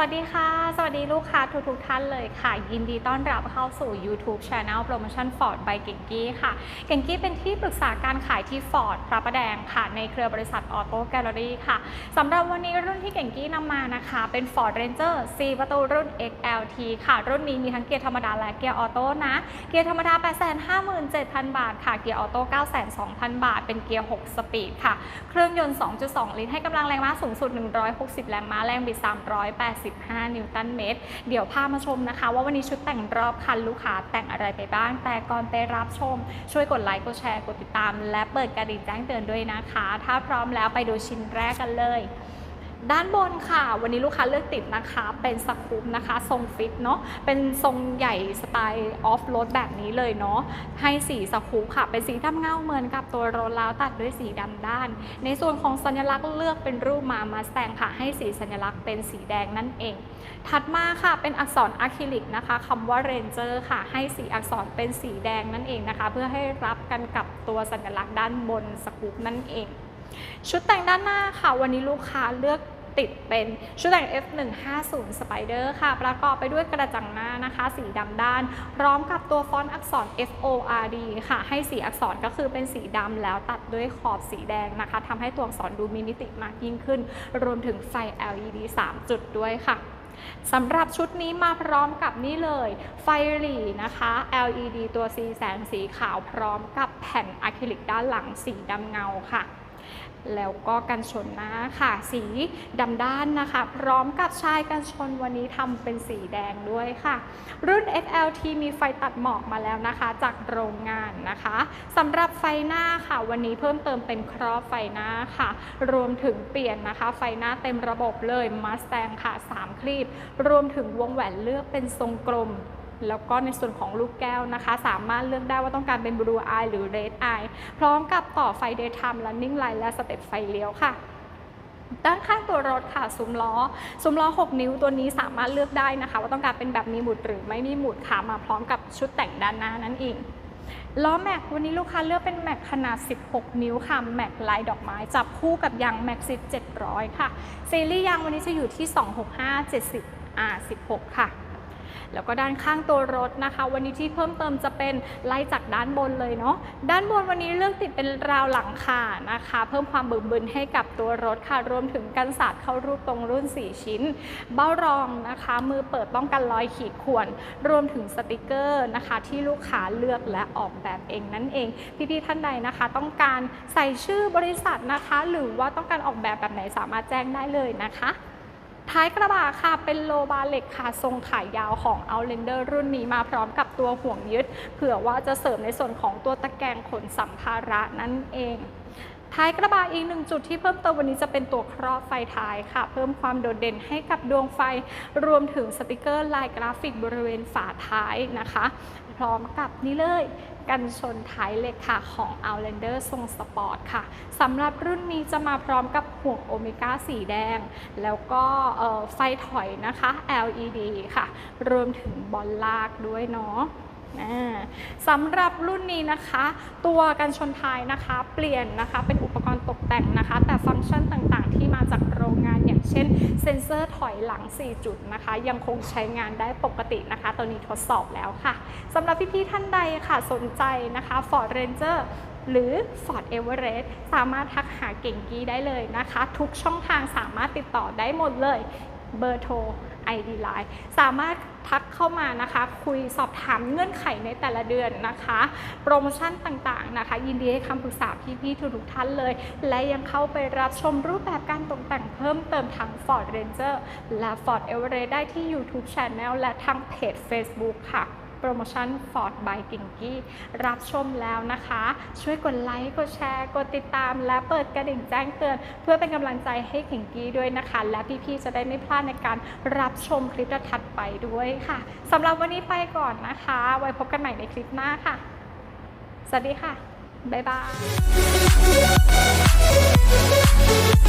สวัสดีค่ะ สวัสดีลูกค้าทุกทุกๆท่านเลยค่ะ ยินดีต้อนรับเข้าสู่ YouTube Channel Promotion Ford by เก่งกี้ค่ะ เก่งกี้เป็นที่ปรึกษาการขายที่ Ford พระประแดงค่ะ ในเครือบริษัท Auto Gallery ค่ะสำหรับวันนี้รุ่นที่เก่งกี้นำมานะคะ เป็น Ford Ranger 4 ประตูรุ่น XLT ค่ะ รุ่นนี้มีทั้งเกียร์ธรรมดาและเกียร์ออโต้นะ เกียร์ธรรมดา 857,000 บาทค่ะ เกียร์ออโต้902,000 บาท เป็นเกียร์ 6 สปีดค่ะ เครื่องยนต์ 2.2 ลิตร ให้กำลังแรงม้าสูงสุด 160 แรงม้า แรงบิด385นิวตันเมตร เดี๋ยวพามาชมนะคะ ว่าวันนี้ชุดแต่งรอบคันลูกค้าแต่งอะไรไปบ้าง แต่ก่อนไปรับชม ช่วยกดไลค์ กดแชร์ กดติดตาม และเปิดกระดิ่งแจ้งเตือนด้วยนะคะ ถ้าพร้อมแล้วไปดูชิ้นแรกกันเลย ด้านบนค่ะ วันนี้ลูกค้าเลือกติดนะคะ เป็นสกูปนะคะ ทรงฟิตเนาะ เป็นทรงใหญ่สไตล์ออฟโรดแบบนี้เลยเนาะ ให้สีสกูปค่ะ เป็นสีดำเงาเหมือนกับตัวโรลแล้วตัดด้วยสีดำด้าน ในส่วนของสัญลักษณ์เลือกเป็นรูปมามาแซงค่ะ ให้สีสัญลักษณ์เป็นสีแดงนั่นเอง ถัดมาค่ะ เป็นอักษรอะคริลิกนะคะคำว่าเรนเจอร์ค่ะ ให้สีอักษรเป็นสีแดงนั่นเองนะคะ เพื่อให้รับกันกับตัวสัญลักษณ์ด้านบนสกูปนั่นเอง ชุดแต่งด้านหน้าค่ะ วันนี้ลูกค้าเลือกติดเป็นชุดแต่ง F150 Spider ค่ะ ประกอบไปด้วยกระจังหน้านะคะ สีดำด้าน พร้อมกับตัวฟอนต์อักษร FORD ค่ะ ให้สีอักษรก็คือเป็นสีดำแล้วตัดด้วยขอบสีแดงนะคะทำให้ตัวอักษรดูมีมิติมากยิ่งขึ้น รวมถึงไฟ LED 3 จุดด้วยค่ะสำหรับชุดนี้มาพร้อมกับนี่เลย ไฟหลีนะคะ LED ตัวสีแสงสีขาวพร้อมกับแผ่นอะคริลิกด้านหลังสีดำเงาค่ะ แล้วก็กันชนหน้าค่ะ สีดำด้านนะคะ พร้อมกับชายกันชนวันนี้ทำเป็นสีแดงด้วยค่ะ รุ่น XLT มีไฟตัดหมอกมาแล้วนะคะ จากโรงงานนะคะสำหรับไฟหน้าค่ะ วันนี้เพิ่มเติมเป็นครอบไฟหน้าค่ะ รวมถึงเปลี่ยนนะคะ ไฟหน้าเต็มระบบเลยมาส t ตงค่ะ 3 คลีปรวมถึงวงแหวนเลือกเป็นทรงกลม แล้วก็ในส่วนของลูกแก้วนะคะ สามารถเลือกได้ว่าต้องการเป็น blue eye หรือ red eye พร้อมกับต่อไฟ daytime running light และสเต็ปไฟเลี้ยวค่ะด้านข้างตัวรถค่ะซุ้มล้อซุ้มล้อ 6 นิ้วตัวนี้สามารถเลือกได้นะคะ ว่าต้องการเป็นแบบมีหมุดหรือไม่มีหมุดค่ะมาพร้อมกับชุดแต่งด้านหน้านั่นเองล้อแม็กวันนี้ลูกค้าเลือกเป็นแม็กขนาด 16 นิ้วค่ะแม็กลายดอกไม้ จับคู่กับยางแม็กซิส700 ค่ะซีรีส์ยางวันนี้จะอยู่ที่ 265 70 R 16 ค่ะ แล้วก็ด้านข้างตัวรถนะคะ วันนี้ที่เพิ่มเติมจะเป็นไล่จากด้านบนเลยเนาะด้านบนวันนี้เลือกติดเป็นราวหลังคานะคะ เพิ่มความบึกบึนให้กับตัวรถค่ะ รวมถึงกันศาสตร์เข้ารูปตรงรุ่น 4 ชิ้น เบ้ารองนะคะ มือเปิดป้องกันรอยขีดข่วน รวมถึงสติกเกอร์นะคะ ที่ลูกค้าเลือกและออกแบบเองนั่นเอง พี่ๆท่านใดนะคะ ต้องการใส่ชื่อบริษัทนะคะ หรือว่าต้องการออกแบบแบบไหนสามารถแจ้งได้เลยนะคะ ท้ายกระบะค่ะเป็นโลบาเหล็กค่ะทรงขายยาวของ Outlander รุ่นนี้มาพร้อมกับตัวห่วงยึด เผื่อว่าจะเสริมในส่วนของตัวตะแกรงขนสัมภาระนั่นเองท้ายกระบะอีกหนึ่งจุดที่เพิ่มเติมวันนี้จะเป็นตัวครอบไฟท้ายค่ะ เพิ่มความโดดเด่นให้กับดวงไฟ รวมถึงสติกเกอร์ลายกราฟิกบริเวณฝาท้ายนะคะ พร้อมกับนี่เลยกันชนท้ายเหล็กค่ะของ Outlander ทรงสปอร์ตค่ะสำหรับรุ่นนี้จะมาพร้อมกับห่วงโอเมก้าสีแดง แล้วก็ไฟถอยนะคะ LED ค่ะ รวมถึงบอลลากด้วยเนาะ สำหรับรุ่นนี้นะคะ ตัวกันชนท้ายนะคะ เปลี่ยนนะคะเป็นอุปกรณ์ตกแต่งนะคะ แต่ฟังก์ชันต่างๆ ที่มาจากโรงงานอย่างเช่น เซ็นเซอร์ถอยหลัง 4 จุดนะคะ ยังคงใช้งานได้ปกตินะคะ ตัวนี้ทดสอบแล้วค่ะสำหรับพี่ๆท่านใดค่ะสนใจนะคะ Ford Ranger หรือ Ford Everest สามารถทักหาเก่งกี้ได้เลยนะคะ ทุกช่องทางสามารถติดต่อได้หมดเลย เบอร์โทร ID Line สามารถทักเข้ามานะคะ คุยสอบถามเงื่อนไขในแต่ละเดือนนะคะ โปรโมชั่นต่างๆนะคะ ยินดีให้คำปรึกษาพี่ๆทุกท่านเลย และยังเข้าไปรับชมรูปแบบการตกแต่งเพิ่มเติมทั้ง Ford Ranger และ Ford Everest ได้ที่ YouTube Channel และทางเพจ Facebook ค่ะ โปรโมชั่น Ford by กิ่งกี้รับชมแล้วนะคะ ช่วยกดไลค์กดแชร์ กดติดตาม และเปิดกระดิ่งแจ้งเตือน เพื่อเป็นกำลังใจให้กิ่งกี้ด้วยนะคะ และพี่ๆจะได้ไม่พลาดในการรับชมคลิปถัดไปด้วยค่ะสำหรับวันนี้ไปก่อนนะคะ ไว้พบกันใหม่ในคลิปหน้าค่ะ สวัสดีค่ะ บ๊ายบาย